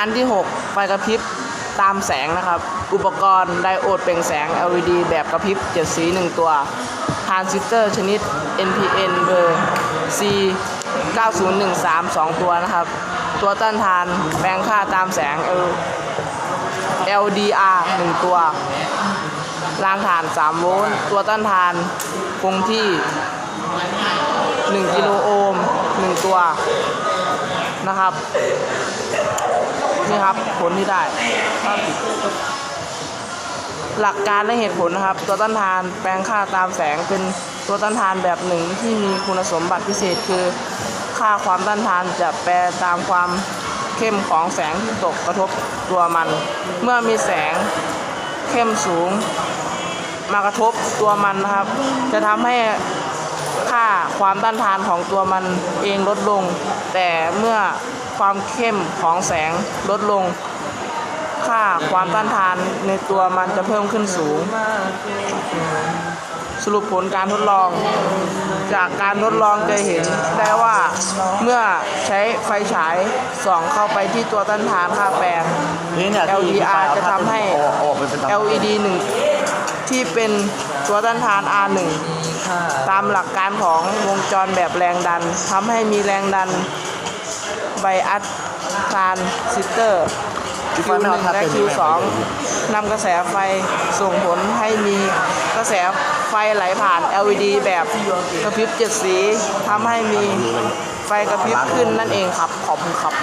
านที่ 6 ไฟกระพริบตามแสงนะครับ อุปกรณ์ไดโอดเปล่งแสง LED แบบกระพริบ7สี 1 ตัวทรานซิสเตอร์ชนิด NPN เบอร์ C 9013 2 ตัวนะครับ ตัวต้านทานแปลงค่าตามแสง L- LDR 1 ตัว รางฐาน 3 โวลต์ ตัวต้านทานคงที่ 1 กิโลโอห์ม 1 ตัวนะครับ นี่ครับผลที่ได้ หลักการและเหตุผลนะครับ ตัวต้านทานแปลงค่าตามแสงเป็นตัวต้านทานแบบหนึ่งที่มีคุณสมบัติพิเศษคือ ค่าความต้านทานจะแปรตามความเข้มของแสงที่ตกกระทบตัวมัน เมื่อมีแสงเข้มสูง มากระทบตัวมันนะครับ จะทำให้ค่าความต้านทานของตัวมันเองลดลง แต่เมื่อ ความเข้มของแสงลดลง ค่าความต้านทานในตัวมันจะเพิ่มขึ้นสูง สรุปผลการทดลอง จากการทดลองจะเห็นได้ว่าเมื่อใช้ไฟฉายส่องเข้าไปที่ตัวต้านทานค่าแปลงนี่เนี่ยที่ LDR จะทำให้ ออกออกเป็นเป็น LED 1 ที่เป็นตัวต้านทาน R1 ตามหลักการของวงจรแบบแรงดันทำให้มีแรงดัน ไบอัสทรานซิสเตอร์ Q1 และ Q2 นำกระแสไฟส่งผลให้มีกระแสไฟไหลผ่าน LED แบบกระพริบเจ็ดสีทำให้มีไฟกระพริบขึ้นนั่นเองครับ ขอบคุณครับ